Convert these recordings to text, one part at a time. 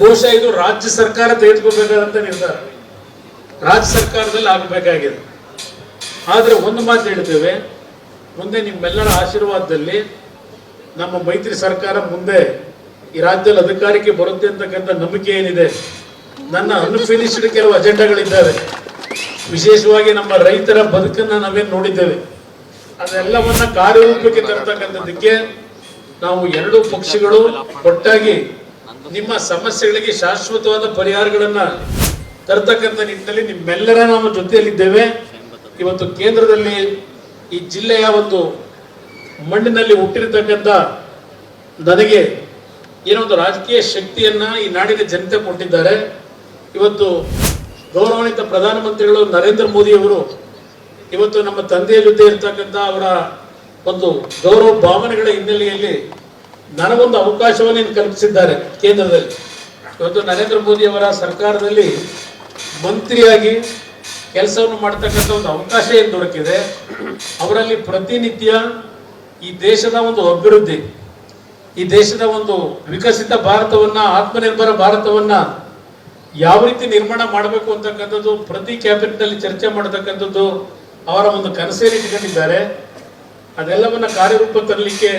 ಬಹುಶಃ ಇದು ರಾಜ್ಯ ಸರ್ಕಾರ ತೆಗೆದುಕೋಬೇಕಾದಂತ ನಿರ್ಧಾರ. ರಾಜ್ಯ ಸರ್ಕಾರದಲ್ಲಿ ಆಗಬೇಕಾಗಿದೆ. ಆದರೆ ಒಂದು ಮಾತು ಹೇಳ್ತೇವೆ, ಮುಂದೆ ನಿಮ್ಮೆಲ್ಲರ ಆಶೀರ್ವಾದದಲ್ಲಿ ನಮ್ಮ ಮೈತ್ರಿ ಸರ್ಕಾರ ಮುಂದೆ ಈ ರಾಜ್ಯದಲ್ಲಿ ಅಧಿಕಾರಕ್ಕೆ ಬರುತ್ತೆ ಅಂತಕ್ಕಂಥ ನಂಬಿಕೆ ಏನಿದೆ, ನನ್ನ ಅನ್ಫಿನಿಶ್ಡ್ ಕೆಲವು ಅಜೆಂಡಾಗಳಿದ್ದಾವೆ. ವಿಶೇಷವಾಗಿ ನಮ್ಮ ರೈತರ ಬದುಕನ್ನ ನಾವೇನು ನೋಡಿದ್ದೇವೆ, ಅದೆಲ್ಲವನ್ನ ಕಾರ್ಯರೂಪಕ್ಕೆ ತರತಕ್ಕಂಥದ್ದಕ್ಕೆ ನಾವು ಎರಡು ಪಕ್ಷಗಳು ಒಟ್ಟಾಗಿ ನಿಮ್ಮ ಸಮಸ್ಯೆಗಳಿಗೆ ಶಾಶ್ವತವಾದ ಪರಿಹಾರಗಳನ್ನ ತರ್ತಕ್ಕಂಥ ನಿಟ್ಟಿನಲ್ಲಿ ನಿಮ್ಮೆಲ್ಲರ ನಾವು ಜೊತೆಯಲ್ಲಿದ್ದೇವೆ. ಇವತ್ತು ಕೇಂದ್ರದಲ್ಲಿ ಈ ಜಿಲ್ಲೆಯ ಒಂದು ಮಣ್ಣಿನಲ್ಲಿ ಹುಟ್ಟಿರ್ತಕ್ಕಂಥ ನನಗೆ ಏನೋ ಒಂದು ರಾಜಕೀಯ ಶಕ್ತಿಯನ್ನ ಈ ನಾಡಿನ ಜನತೆ ಕೊಟ್ಟಿದ್ದಾರೆ. ಇವತ್ತು ಗೌರವಾನ್ವಿತ ಪ್ರಧಾನಮಂತ್ರಿಗಳು ನರೇಂದ್ರ ಮೋದಿ ಅವರು ಇವತ್ತು ನಮ್ಮ ತಂದೆಯ ಜೊತೆ ಇರ್ತಕ್ಕಂಥ ಅವರ ಒಂದು ಗೌರವ ಭಾವನೆಗಳ ಹಿನ್ನೆಲೆಯಲ್ಲಿ ನನಗೊಂದು ಅವಕಾಶವನ್ನು ಕಲ್ಪಿಸಿದ್ದಾರೆ ಕೇಂದ್ರದಲ್ಲಿ. ಇವತ್ತು ನರೇಂದ್ರ ಮೋದಿ ಅವರ ಸರ್ಕಾರದಲ್ಲಿ ಮಂತ್ರಿಯಾಗಿ ಕೆಲಸವನ್ನು ಮಾಡ್ತಕ್ಕಂಥ ಒಂದು ಅವಕಾಶ ಏನು ದೊರಕಿದೆ? ಅವರಲ್ಲಿ ಪ್ರತಿನಿತ್ಯ ಈ ದೇಶದ ಒಂದು ಅಭಿವೃದ್ಧಿ, ಈ ದೇಶದ ಒಂದು ವಿಕಸಿತ ಭಾರತವನ್ನ, ಆತ್ಮನಿರ್ಭರ ಭಾರತವನ್ನ ಯಾವ ರೀತಿ ನಿರ್ಮಾಣ ಮಾಡಬೇಕು ಅಂತಕ್ಕಂಥದ್ದು, ಪ್ರತಿ ಕ್ಯಾಬಿನೆಟ್ ಅಲ್ಲಿ ಚರ್ಚೆ ಮಾಡತಕ್ಕಂಥದ್ದು ಅವರ ಒಂದು ಕನಸೇರಿ ಇಟ್ಕೊಂಡಿದ್ದಾರೆ ಅದೆಲ್ಲವನ್ನ ಕಾರ್ಯರೂಪ ತರಲಿಕ್ಕೆ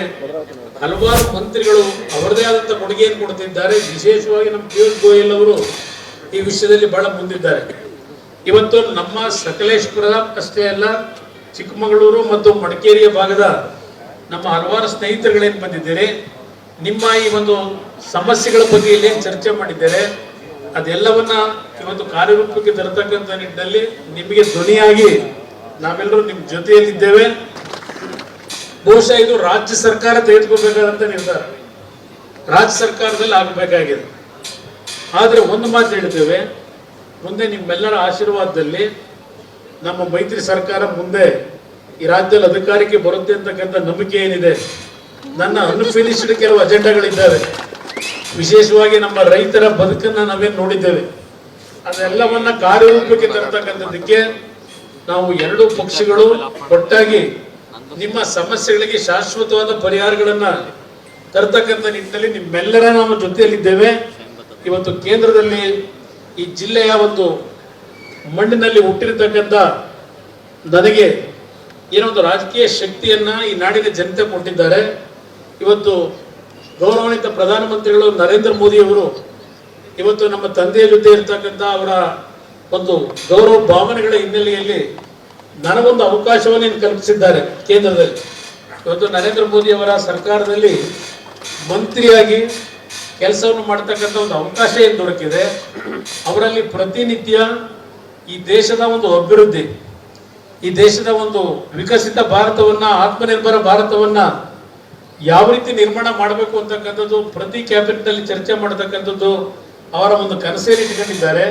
ಹಲವಾರು ಮಂತ್ರಿಗಳು ಅವರದೇ ಆದಂತ ಕೊಡುಗೆಯನ್ನು ಕೊಡುತ್ತಿದ್ದಾರೆ. ವಿಶೇಷವಾಗಿ ನಮ್ಮ ಪಿಯೂಷ್ ಗೋಯಲ್ ಅವರು ಈ ವಿಷಯದಲ್ಲಿ ಬಹಳ ಮುಂದಿದ್ದಾರೆ. ಇವತ್ತು ನಮ್ಮ ಸಕಲೇಶ್ಪುರ ಅಷ್ಟೇ ಅಲ್ಲ, ಚಿಕ್ಕಮಗಳೂರು ಮತ್ತು ಮಡಿಕೇರಿಯ ಭಾಗದ ನಮ್ಮ ಹಲವಾರು ಸ್ನೇಹಿತರುಗಳೇನು ಬಂದಿದ್ದೀರಿ, ನಿಮ್ಮ ಈ ಒಂದು ಸಮಸ್ಯೆಗಳ ಬಗ್ಗೆ ಇಲ್ಲಿ ಚರ್ಚೆ ಮಾಡಿದ್ದಾರೆ, ಅದೆಲ್ಲವನ್ನ ಇವತ್ತು ಕಾರ್ಯರೂಪಕ್ಕೆ ತರತಕ್ಕಂಥ ನಿಟ್ಟಿನಲ್ಲಿ ನಿಮಗೆ ಧ್ವನಿಯಾಗಿ ನಾವೆಲ್ಲರೂ ನಿಮ್ಮ ಜೊತೆಯಲ್ಲಿದ್ದೇವೆ. ಬಹುಶಃ ಇದು ರಾಜ್ಯ ಸರ್ಕಾರ ತೆಗೆದುಕೋಬೇಕಾದಂತ ನಿರ್ಧಾರ. ರಾಜ್ಯ ಸರ್ಕಾರದಲ್ಲಿ ಆಗಬೇಕಾಗಿದೆ. ಆದರೆ ಒಂದು ಮಾತು ಹೇಳ್ತೇವೆ, ಮುಂದೆ ನಿಮ್ಮೆಲ್ಲರ ಆಶೀರ್ವಾದದಲ್ಲಿ ನಮ್ಮ ಮೈತ್ರಿ ಸರ್ಕಾರ ಮುಂದೆ ಈ ರಾಜ್ಯದಲ್ಲಿ ಅಧಿಕಾರಕ್ಕೆ ಬರುತ್ತೆ ಅಂತಕ್ಕಂಥ ನಂಬಿಕೆ ಏನಿದೆ, ನನ್ನ ಅನ್ಫಿನಿಶ್ಡ್ ಕೆಲವು ಅಜೆಂಡಾಗಳಿದ್ದಾವೆ. ವಿಶೇಷವಾಗಿ ನಮ್ಮ ರೈತರ ಬದುಕನ್ನ ನಾವೇನು ನೋಡಿದ್ದೇವೆ, ಅದೆಲ್ಲವನ್ನ ಕಾರ್ಯರೂಪಕ್ಕೆ ತರತಕ್ಕಂಥದ್ದಕ್ಕೆ ನಾವು ಎರಡು ಪಕ್ಷಗಳು ಒಟ್ಟಾಗಿ ನಿಮ್ಮ ಸಮಸ್ಯೆಗಳಿಗೆ ಶಾಶ್ವತವಾದ ಪರಿಹಾರಗಳನ್ನ ತರ್ತಕ್ಕಂಥ ನಿಟ್ಟಿನಲ್ಲಿ ನಿಮ್ಮೆಲ್ಲರ ನಾವು ಜೊತೆಯಲ್ಲಿದ್ದೇವೆ. ಇವತ್ತು ಕೇಂದ್ರದಲ್ಲಿ ಈ ಜಿಲ್ಲೆಯ ಒಂದು ಮಣ್ಣಿನಲ್ಲಿ ಹುಟ್ಟಿರ್ತಕ್ಕಂಥ ನನಗೆ ಏನೋ ಒಂದು ರಾಜಕೀಯ ಶಕ್ತಿಯನ್ನ ಈ ನಾಡಿನ ಜನತೆ ಕೊಟ್ಟಿದ್ದಾರೆ. ಇವತ್ತು ಗೌರವಾನ್ವಿತ ಪ್ರಧಾನಮಂತ್ರಿಗಳು ನರೇಂದ್ರ ಮೋದಿ ಅವರು ಇವತ್ತು ನಮ್ಮ ತಂದೆಯ ಜೊತೆ ಇರ್ತಕ್ಕಂಥ ಅವರ ಒಂದು ಗೌರವ ಭಾವನೆಗಳ ಹಿನ್ನೆಲೆಯಲ್ಲಿ ನನಗೊಂದು ಅವಕಾಶವನ್ನು ಕಲ್ಪಿಸಿದ್ದಾರೆ ಕೇಂದ್ರದಲ್ಲಿ. ಇವತ್ತು ನರೇಂದ್ರ ಮೋದಿ ಅವರ ಸರ್ಕಾರದಲ್ಲಿ ಮಂತ್ರಿಯಾಗಿ ಕೆಲಸವನ್ನು ಮಾಡ್ತಕ್ಕಂಥ ಒಂದು ಅವಕಾಶ ಏನು ದೊರಕಿದೆ, ಅವರಲ್ಲಿ ಪ್ರತಿನಿತ್ಯ ಈ ದೇಶದ ಒಂದು ಅಭಿವೃದ್ಧಿ, ಈ ದೇಶದ ಒಂದು ವಿಕಸಿತ ಭಾರತವನ್ನ, ಆತ್ಮನಿರ್ಭರ ಭಾರತವನ್ನ ಯಾವ ರೀತಿ ನಿರ್ಮಾಣ ಮಾಡಬೇಕು ಅಂತಕ್ಕಂಥದ್ದು, ಪ್ರತಿ ಕ್ಯಾಬಿನೆಟ್ ಅಲ್ಲಿ ಚರ್ಚೆ ಮಾಡತಕ್ಕಂಥದ್ದು ಅವರ ಒಂದು ಕನಸೇರಿ ಇಟ್ಕೊಂಡಿದ್ದಾರೆ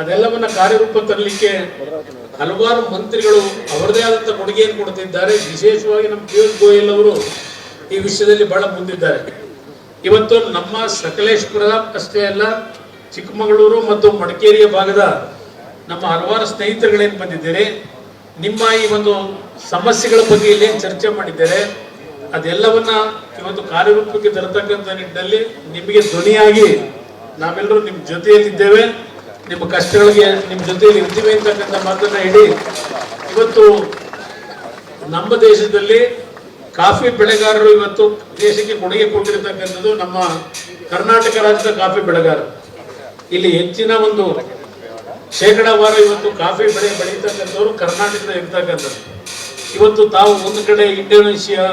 ಅದೆಲ್ಲವನ್ನ ಕಾರ್ಯರೂಪ ತರಲಿಕ್ಕೆ ಹಲವಾರು ಮಂತ್ರಿಗಳು ಅವರದೇ ಆದಂತಹ ಕೊಡುಗೆಯನ್ನು ಕೊಡುತ್ತಿದ್ದಾರೆ. ವಿಶೇಷವಾಗಿ ನಮ್ಮ ಪಿಯೂಷ್ ಗೋಯಲ್ ಅವರು ಈ ವಿಷಯದಲ್ಲಿ ಬಹಳ ಮುಂದಿದ್ದಾರೆ. ಇವತ್ತು ನಮ್ಮ ಸಕಲೇಶ್ಪುರ ಅಷ್ಟೇ ಅಲ್ಲ, ಚಿಕ್ಕಮಗಳೂರು ಮತ್ತು ಮಡಿಕೇರಿಯ ಭಾಗದ ನಮ್ಮ ಹಲವಾರು ಸ್ನೇಹಿತರುಗಳೇನು ಬಂದಿದ್ದೀರಿ, ನಿಮ್ಮ ಈ ಒಂದು ಸಮಸ್ಯೆಗಳ ಬಗ್ಗೆ ಇಲ್ಲಿ ಚರ್ಚೆ ಮಾಡಿದ್ದಾರೆ, ಅದೆಲ್ಲವನ್ನ ಇವತ್ತು ಕಾರ್ಯರೂಪಕ್ಕೆ ತರತಕ್ಕಂಥ ನಿಟ್ಟಿನಲ್ಲಿ ನಿಮಗೆ ಧ್ವನಿಯಾಗಿ ನಾವೆಲ್ಲರೂ ನಿಮ್ಮ ಜೊತೆಯಲ್ಲಿದ್ದೇವೆ. ನಿಮ್ಮ ಕಷ್ಟಗಳಿಗೆ ನಿಮ್ಮ ಜೊತೆಯಲ್ಲಿ ಇರ್ತೀವಿ ಅಂತಕ್ಕಂಥ ಮಾತನ್ನ ಹೇಳಿ ಇವತ್ತು ನಮ್ಮ ದೇಶದಲ್ಲಿ ಕಾಫಿ ಬೆಳೆಗಾರರು ಇವತ್ತು ದೇಶಕ್ಕೆ ಕೊಡುಗೆ ಕೊಟ್ಟಿರ್ತಕ್ಕಂಥದ್ದು ನಮ್ಮ ಕರ್ನಾಟಕ ರಾಜ್ಯದ ಕಾಫಿ ಬೆಳೆಗಾರರು. ಇಲ್ಲಿ ಹೆಚ್ಚಿನ ಒಂದು ಶೇಕಡಾವಾರು ಇವತ್ತು ಕಾಫಿ ಬೆಳೆ ಬೆಳೀತಕ್ಕಂಥವ್ರು ಕರ್ನಾಟಕದ ಇರ್ತಕ್ಕಂಥದ್ದು. ಇವತ್ತು ತಾವು ಒಂದು ಕಡೆ ಇಂಡೋನೇಷಿಯಾ